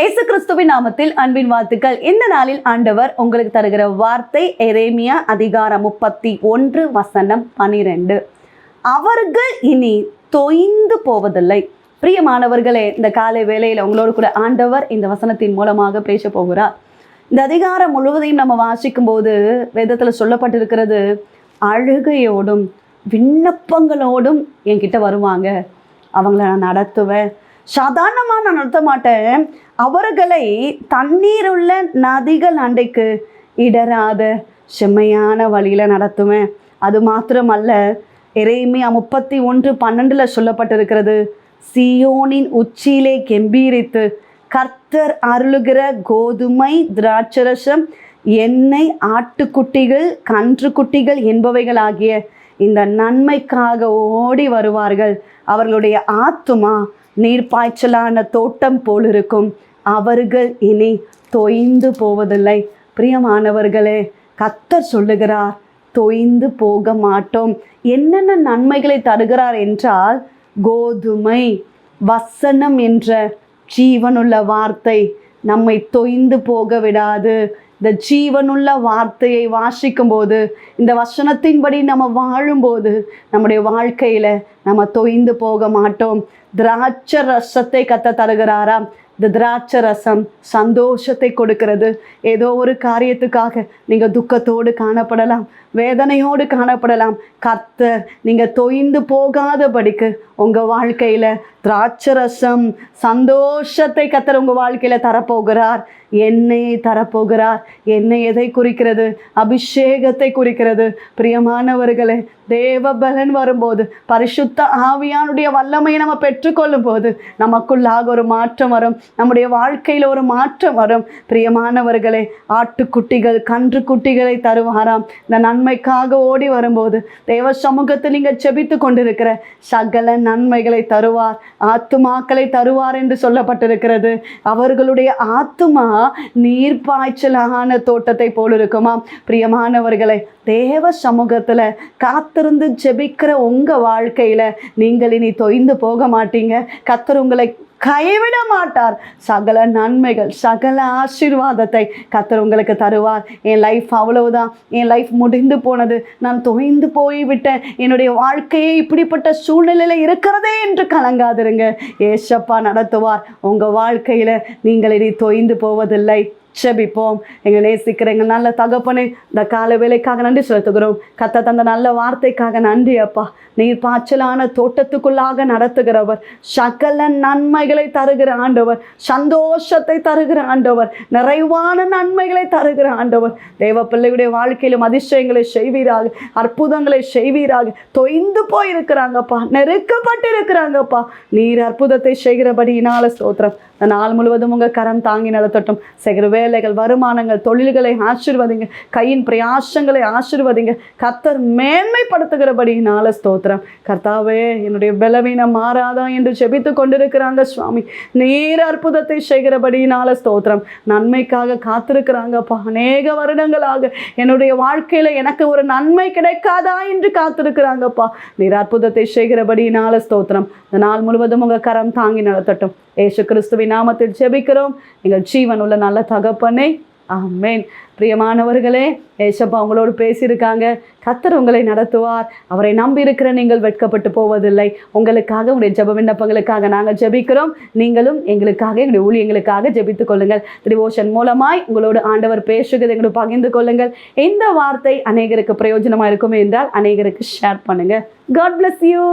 இயேசு கிறிஸ்துவின் நாமத்தில் அன்பின் வாழ்த்துக்கள். இந்த நாளில் ஆண்டவர் உங்களுக்கு தருகிற வார்த்தை எரேமியா அதிகாரம் முப்பத்தி ஒன்று வசனம் பனிரெண்டு. அவர்கள் இனி தொய்ந்து போவதில்லை. பிரியமானவர்களே இந்த காலை வேளையில் உங்களோடு கூட ஆண்டவர் இந்த வசனத்தின் மூலமாக பேச போகிறார். இந்த அதிகாரம் முழுவதையும் நம்ம வாசிக்கும் போது வேதத்தில் சொல்லப்பட்டிருக்கிறது அழுகையோடும் விண்ணப்பங்களோடும் என்கிட்ட வருவாங்க. அவங்கள நான் நடத்துவேன் சாதாரணமாக நான் நடத்த மாட்டேன். அவர்களை தண்ணீர் உள்ள நதிகள் அண்டைக்கு இடராத செம்மையான வழியில் நடத்துவேன். அது மாத்திரமல்ல எரேமியா முப்பத்தி ஒன்று பன்னெண்டில் சொல்லப்பட்டிருக்கிறது சியோனின் உச்சியிலே கெம்பீரித்து கர்த்தர் அருளுகிற கோதுமை திராட்சரசம் எண்ணெய் ஆட்டுக்குட்டிகள் கன்றுக்குட்டிகள் என்பவைகள் ஆகிய இந்த நன்மைக்காக ஓடி வருவார்கள். அவர்களுடைய ஆத்துமா நீர்ப்பாய்ச்சலான தோட்டம் போல் இருக்கும் அவர்கள் இனி தொய்ந்து போவதில்லை. பிரியமானவர்களே கத்தர் சொல்லுகிறார் தொய்ந்து போக மாட்டோம். என்னென்ன நன்மைகளை தருகிறார் என்றால் கோதுமை வசனம் என்ற ஜீவனுள்ள வார்த்தை நம்மை தொய்ந்து போக விடாது. இந்த ஜீவனுள்ள வார்த்தையை வாசிக்கும் போது இந்த வசனத்தின்படி நம்ம வாழும்போது நம்முடைய வாழ்க்கையில் நம்ம தொய்ந்து போக மாட்டோம். திராட்சை ரசத்தை கத்த தருகிறாராம் இந்த திராட்சை ரசம் சந்தோஷத்தை கொடுக்கிறது. ஏதோ ஒரு காரியத்துக்காக நீங்கள் துக்கத்தோடு காணப்படலாம் வேதனையோடு காணப்படலாம். கர்த்தர் நீங்கள் தொய்ந்து போகாதபடிக்கு உங்கள் வாழ்க்கையில் திராட்சை ரசம் சந்தோஷத்தை கத்தர் உங்கள் வாழ்க்கையில் தரப்போகிறார். எண்ணெயை தரப்போகிறார். எண்ணெய் எதை குறிக்கிறது? அபிஷேகத்தை குறிக்கிறது. பிரியமானவர்களே தேவ பலன் வரும்போது பரிசுத்த ஆவியானுடைய வல்லமையை நம்ம பெற்றுக்கொள்ளும் போது நமக்குள்ளாக ஒரு மாற்றம் வரும். நம்முடைய வாழ்க்கையில் ஒரு மாற்றம் வரும். பிரியமானவர்களே ஆட்டுக்குட்டிகள் கன்று குட்டிகளை தருவாராம். இந்த நன்மைக்காக ஓடி வரும்போது தேவ சமூகத்தில் நீங்கள் செபித்து கொண்டிருக்கிற சகல நன்மைகளை தருவார். ஆத்துமாக்களை தருவார் என்று சொல்லப்பட்டிருக்கிறது. அவர்களுடைய ஆத்துமா நீர்ப்பாய்ச்சலான தோட்டத்தை போல் இருக்குமா பிரியமானவர்களை தேவ சமூகத்தில் காத்திருந்து ஜெபிக்கிற உங்கள் வாழ்க்கையில் நீங்கள் இனி தொய்ந்து போக மாட்டீங்க. கத்தர் உங்களை கைவிட மாட்டார். சகல நன்மைகள் சகல ஆசீர்வாதத்தை கத்தர் உங்களுக்கு தருவார். என் லைஃப் அவ்வளவுதான். என் லைஃப் முடிந்து போனது. நான் தொய்ந்து போய்விட்டேன். என்னுடைய வாழ்க்கையே இப்படிப்பட்ட சூழ்நிலையில் இருக்கிறதே என்று கலங்காதிருங்க. ஏசப்பா நடத்துவார். உங்கள் வாழ்க்கையில் நீங்கள் இனி தொய்ந்து போவதில்லை. செபிப்போம் எங்கள் நேசிக்கிற எங்கள் நல்ல தகப்பனே இந்த கால வேலைக்காக நன்றி செலுத்துகிறோம். கத்த தந்த நல்ல வார்த்தைக்காக நன்றி அப்பா. நீர் பாய்ச்சலான தோட்டத்துக்குள்ளாக நடத்துகிறவர். சகல நன்மைகளை தருகிற ஆண்டவர். சந்தோஷத்தை தருகிற ஆண்டவர். நிறைவான நன்மைகளை தருகிற ஆண்டவர். தேவ பிள்ளையுடைய வாழ்க்கையிலும் அதிசயங்களை செய்வீராக. அற்புதங்களை செய்வீராக. தொய்ந்து போயிருக்கிறாங்கப்பா நெருக்கப்பட்டு இருக்கிறாங்கப்பா நீர் அற்புதத்தை செய்கிறபடியினால ஸ்தோத்திரம். நாள் முழுவதும் உங்கள் கரம் தாங்கி நடத்தட்டும். செய்கிற வேலைகள் வருமானங்கள் தொழில்களை ஆசிர்வதிங்க. கையின் பிரயாசங்களை ஆசிர்வதிங்க. கர்த்தர் மேன்மைப்படுத்துகிறபடினால ஸ்தோத்திரம். கர்த்தாவே என்னுடைய பலவீனம் மாறாதா என்று செபித்து கொண்டிருக்கிறாங்க சுவாமி. நீர் அற்புதத்தை செய்கிறபடினால ஸ்தோத்திரம். நன்மைக்காக காத்திருக்கிறாங்கப்பா அநேக வருடங்களாக என்னுடைய வாழ்க்கையில் எனக்கு ஒரு நன்மை கிடைக்காதா என்று காத்திருக்கிறாங்கப்பா நீர் அற்புதத்தை செய்கிறபடினால ஸ்தோத்திரம். இந்த நாள் முழுவதும் உங்கள் கரம் தாங்கி நடத்தட்டும். ஏசு கிறிஸ்துவின் நாமத்தில் ஜெபிக்கிறோம். எங்கள் ஜீவன் உள்ள நல்ல தகப்பனே ஆமேன். பிரியமானவர்களே ஏசப்பா அவங்களோடு பேசியிருக்காங்க. கத்தர் உங்களை நடத்துவார். அவரை நம்பி இருக்கிற நீங்கள் வெட்கப்பட்டு போவதில்லை. உங்களுக்காக உங்களுடைய ஜெப விண்ணப்பங்களுக்காக நாங்கள் ஜெபிக்கிறோம். நீங்களும் எங்களுக்காக எங்களுடைய ஊழியங்களுக்காக ஜெபித்துக் கொள்ளுங்கள். டிவோஷன் மூலமாய் உங்களோடு ஆண்டவர் பேசுகிறது எங்களோட பகிர்ந்து கொள்ளுங்கள். இந்த வார்த்தை அநேகருக்கு பிரயோஜனமாக இருக்கும் என்றால் அநேகருக்கு ஷேர் பண்ணுங்கள் காட் பிளஸ் யூ